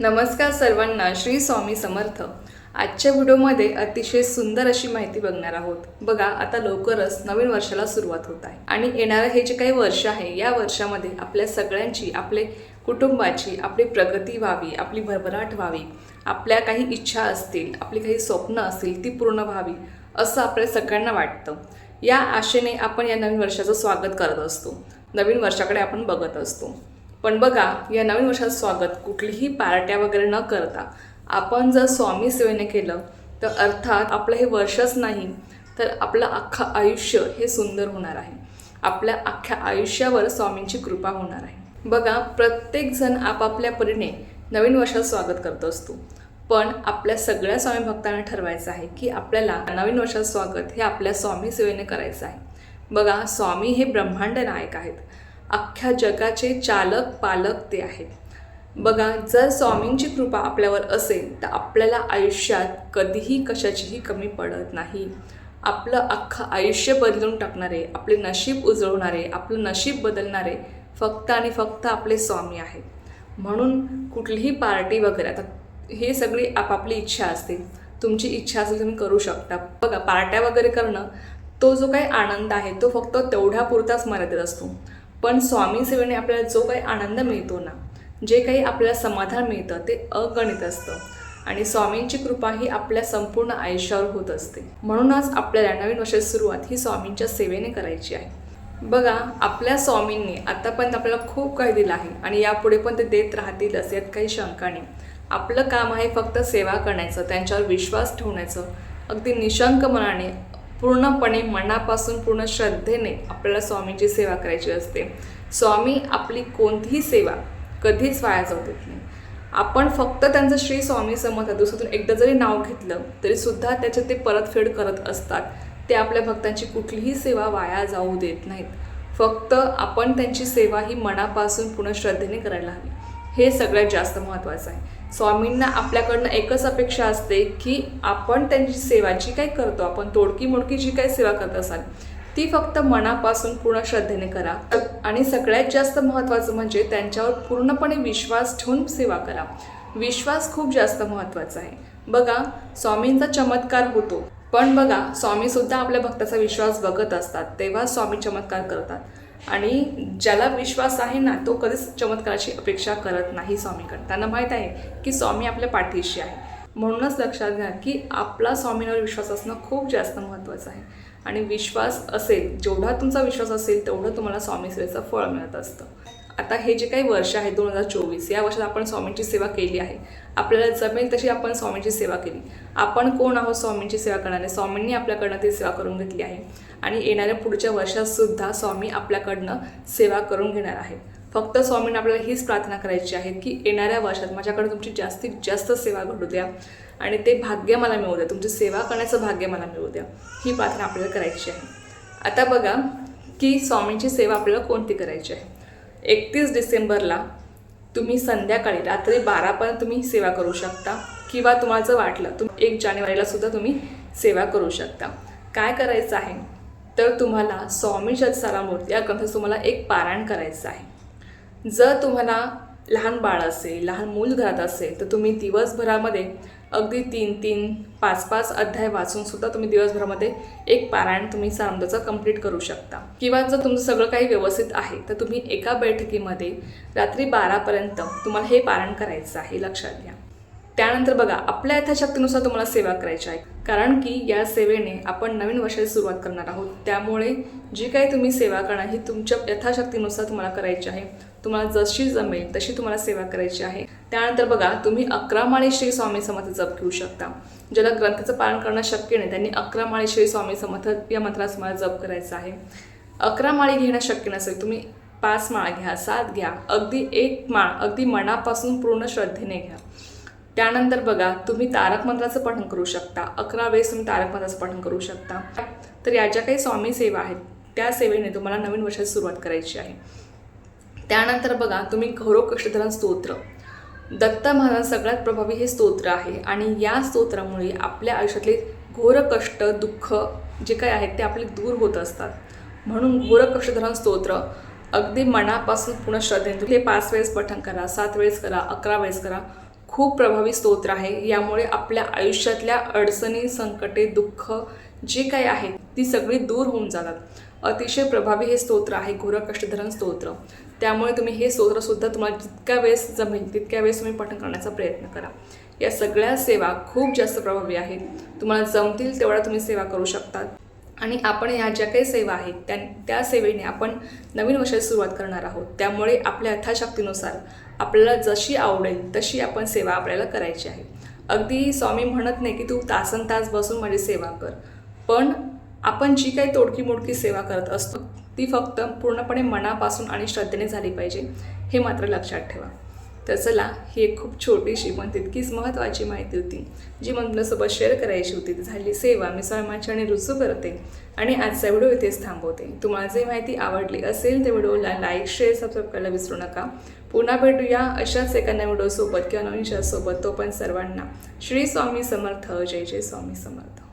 नमस्कार सर्वांना श्री स्वामी समर्थ. आजच्या व्हिडिओमध्ये अतिशय सुंदर अशी माहिती बघणार आहोत. बघा आता लवकरच नवीन वर्षाला सुरुवात होत आहे. आणि येणारं हे जे काही वर्ष आहे या वर्षामध्ये आपल्या सगळ्यांची आपले कुटुंबाची आपली प्रगती व्हावी आपली भरभराट व्हावी. आपल्या काही इच्छा असतील आपली काही स्वप्न असतील ती पूर्ण व्हावी असं आपल्या सगळ्यांना वाटतं. या आशेने आपण या नवीन वर्षाचं स्वागत करत असतो. नवीन वर्षाकडे आपण बघत असतो. पण बघा या नवीन वर्षात स्वागत कुठलीही पार्ट्या वगैरे न करता आपण जर स्वामी सेवेने केलं तर अर्थात आपलं हे वर्षच नाही तर आपलं अख्खं आयुष्य हे सुंदर होणार आहे. आपल्या अख्ख्या आयुष्यावर स्वामींची कृपा होणार आहे. बघा प्रत्येकजण आपापल्या परीने नवीन वर्षात स्वागत करत असतो. पण आपल्या सगळ्या स्वामी भक्तांना ठरवायचं आहे की आपल्याला नवीन वर्षात स्वागत हे आपल्या स्वामी सेवेने करायचं आहे. बघा स्वामी हे ब्रह्मांड नायक आहेत. अख्ख्या जगाचे चालक पालक ते आहेत. बघा जर स्वामींची कृपा आपल्यावर असेल तर आपल्याला आयुष्यात कधीही कशाचीही कमी पडत नाही. आपलं अख्खं आयुष्य बदलून टाकणारे आपले नशीब उजळवणारे आपलं नशीब बदलणारे फक्त आणि फक्त आपले स्वामी आहेत. म्हणून कुठलीही पार्टी वगैरे आता हे सगळी आपापली इच्छा असते. तुमची इच्छा असेल तुम्ही करू शकता. बघा पार्ट्या वगैरे करणं तो जो काही आनंद आहे तो फक्त तेवढ्यापुरताच मर्यादित असतो. पण स्वामी सेवेने आपल्याला जो काही आनंद मिळतो ना जे काही आपल्याला समाधान मिळतं ते अगणित असतं. आणि स्वामींची कृपा ही आपल्या संपूर्ण आयुष्यावर होत असते. म्हणूनच आपल्याला नवीन वर्षाची सुरुवात ही स्वामींच्या सेवेने करायची आहे. बघा आपल्या स्वामींनी आतापर्यंत आपल्याला खूप काही दिलं आहे आणि यापुढे पण ते देत राहतीलच यात काही शंका नाही. आपलं काम आहे फक्त सेवा करण्याचं त्यांच्यावर विश्वास ठेवण्याचं. अगदी निशंक मनाने पूर्णपणे मनापासून पूर्ण श्रद्धेने आपल्याला स्वामींची सेवा करायची असते. स्वामी आपली कोणतीही सेवा कधीच वाया जाऊ देत नाही. आपण फक्त त्यांचं श्री स्वामी समर्थ दिवसातून एकदा जरी नाव घेतलं तरीसुद्धा त्याचे ते परतफेड करत असतात. ते आपल्या भक्तांची कुठलीही सेवा वाया जाऊ देत नाहीत. फक्त आपण त्यांची सेवा ही मनापासून पूर्ण श्रद्धेने करायला हवी. हे सगळ्यात जास्त महत्त्वाचं आहे. स्वामींना आपल्याकडनं एकच अपेक्षा असते की आपण त्यांची सेवा जी काही करतो आपण तोडकी मोडकी जी काही सेवा करत असाल ती फक्त मनापासून पूर्ण श्रद्धेने करा. आणि सगळ्यात जास्त महत्त्वाचं म्हणजे त्यांच्यावर पूर्णपणे विश्वास ठेवून सेवा करा. विश्वास खूप जास्त महत्त्वाचा आहे. बघा स्वामींचा चमत्कार होतो. पण बघा स्वामीसुद्धा आपल्या भक्ताचा विश्वास बघत असतात तेव्हा स्वामी चमत्कार करतात. आणि ज्याला विश्वास आहे ना तो कधीच चमत्काराची अपेक्षा करत नाही स्वामीकडे. त्यांना माहीत आहे की स्वामी आपल्या पाठीशी आहे. म्हणूनच लक्षात घ्या की आपला स्वामींवर विश्वास असणं खूप जास्त महत्त्वाचं आहे. आणि विश्वास असेल जेवढा तुमचा विश्वास असेल तेवढं तुम्हाला स्वामी सेवेचं फळ मिळत असतं. आता हे जे काही वर्ष आहे दोन हजार चोवीस या वर्षात आपण स्वामींची सेवा केली आहे. आपल्याला जमेल तशी आपण स्वामींची सेवा केली. आपण कोण आहोत स्वामींची सेवा करणारे? स्वामींनी आपल्याकडनं ती सेवा करून घेतली आहे. आणि येणाऱ्या पुढच्या वर्षातसुद्धा स्वामी आपल्याकडनं सेवा करून घेणार आहेत फक्त स्वामींना आपल्याला हीच प्रार्थना करायची आहे की येणाऱ्या वर्षात माझ्याकडे तुमची जास्तीत जास्त सेवा घडू द्या. आणि ते भाग्य मला मिळू द्या. तुमची सेवा करण्याचं भाग्य मला मिळू द्या. ही प्रार्थना आपल्याला करायची आहे. आता बघा की स्वामींची सेवा आपल्याला कोणती करायची आहे? एकतीस डिसेंबरला तुम्ही संध्याकाळी रात्री बारापर्यंत तुम्ही सेवा करू शकता किंवा तुम्हाला जर वाटलं तुम्ही एक जानेवारीला सुद्धा तुम्ही सेवा करू शकता. काय करायचं आहे? तर तुम्हाला स्वामी सारामूर्ती या ग्रंथाचं तुम्हाला एक पारायण करायचं आहे. जर तुम्हाला लहान बाळ असेल लहान मूल घरात असेल तर तुम्ही दिवसभरामध्ये अगदी तीन तीन पाच पाच अध्याय वाचून सुद्धा तुम्ही दिवसभरामध्ये एक पारायण तुम्ही सारामृताचं कंप्लीट करू शकता. किंवा जर तुमचं सगळं काही व्यवस्थित आहे तर तुम्ही एका बैठकीमध्ये रात्री बारापर्यंत तुम्हाला हे पारायण करायचं आहे. लक्षात घ्या. त्यानंतर बघा आपल्या यथाशक्तीनुसार तुम्हाला सेवा करायची आहे कारण की या सेवेने आपण नवीन वर्षाची सुरुवात करणार आहोत. त्यामुळे जी काही तुम्ही सेवा करणार ही तुमच्या यथाशक्तीनुसार तुम्हाला करायची आहे. तुम्हाला जशी जमेल तशी तुम्हाला सेवा करायची आहे. त्यानंतर बघा तुम्ही अकरामाळी श्री स्वामी समर्थ जप घेऊ शकता. ज्याला ग्रंथाचं पालन करणं शक्य नाही त्यांनी अकरामाळी श्री स्वामी समर्थ या मंत्राचा तुम्हाला जप करायचा आहे. अकरा माळी घेणं शक्य नसेल तुम्ही पाच माळ घ्या सात घ्या अगदी एक माळ अगदी मनापासून पूर्ण श्रद्धेने घ्या. त्यानंतर बघा तुम्ही तारक मंत्राचं पठण करू शकता. अकरा वेळेस तुम्ही तारक मंत्राचं पठण करू शकता. तर या ज्या काही स्वामी सेवा आहेत त्या सेवेने तुम्हाला नवीन वर्षाची सुरुवात करायची आहे. त्यानंतर बघा तुम्ही घोरो कष्टधरण स्तोत्र. दत्त महाराज सगळ्यात प्रभावी हे स्तोत्र आहे. आणि या स्तोत्रामुळे आपल्या आयुष्यातले घोर कष्ट दुःख जे काही आहेत ते आपले दूर होत असतात. म्हणून घोर कष्टधरण स्तोत्र अगदी मनापासून पूर्ण श्रद्धेने तुम्ही हे पाच वेळेस पठण करा सात वेळेस करा अकरा वेळेस करा. खूप प्रभावी स्तोत्र आहे. यामुळे आपल्या आयुष्यातल्या अडचणी संकटे दुःख जे काही आहेत ती सगळी दूर होऊन जातात. अतिशय प्रभावी हे स्तोत्र आहे घोरकष्टधरण स्तोत्र. त्यामुळे तुम्ही हे स्तोत्रसुद्धा तुम्हाला जितक्या वेळेस जमेल तितक्या वेळेस तुम्ही पठण करण्याचा प्रयत्न करा. या सगळ्या सेवा खूप जास्त प्रभावी आहेत. तुम्हाला जमतील तेवढ्या तुम्ही सेवा करू शकतात आणि आपण ह्या ज्या काही सेवा आहेत त्या त्या सेवेने आपण नवीन वर्षाची सुरुवात करणार आहोत. त्यामुळे आपल्या यथाशक्तीनुसार आपल्याला जशी आवडेल तशी आपण सेवा आपल्याला करायची आहे. अगदी स्वामी म्हणत नाही की तू तासन तास बसून माझी सेवा कर. पण आपण जी काही तोडकी मोडकी सेवा करत असतो ती फक्त पूर्णपणे मनापासून आणि श्रद्धेने झाली पाहिजे हे मात्र लक्षात ठेवा. तर चला ही एक खूप छोटीशी पण तितकीच महत्त्वाची माहिती होती जी मला तुमच्यासोबत शेअर करायची होती. ती झाली सेवा. मी स्वयंमाची आणि रुजू करते आणि आजचा व्हिडिओ इथेच थांबवते. तुम्हाला जे माहिती आवडली असेल त्या व्हिडिओला लाईक शेअर सबस्क्राईब करायला विसरू नका. पुन्हा भेटूया अशाच एखाद्या व्हिडिओसोबत किंवा नवीन सोबत तो पण सर्वांना श्री स्वामी समर्थ. जय जय स्वामी समर्थ.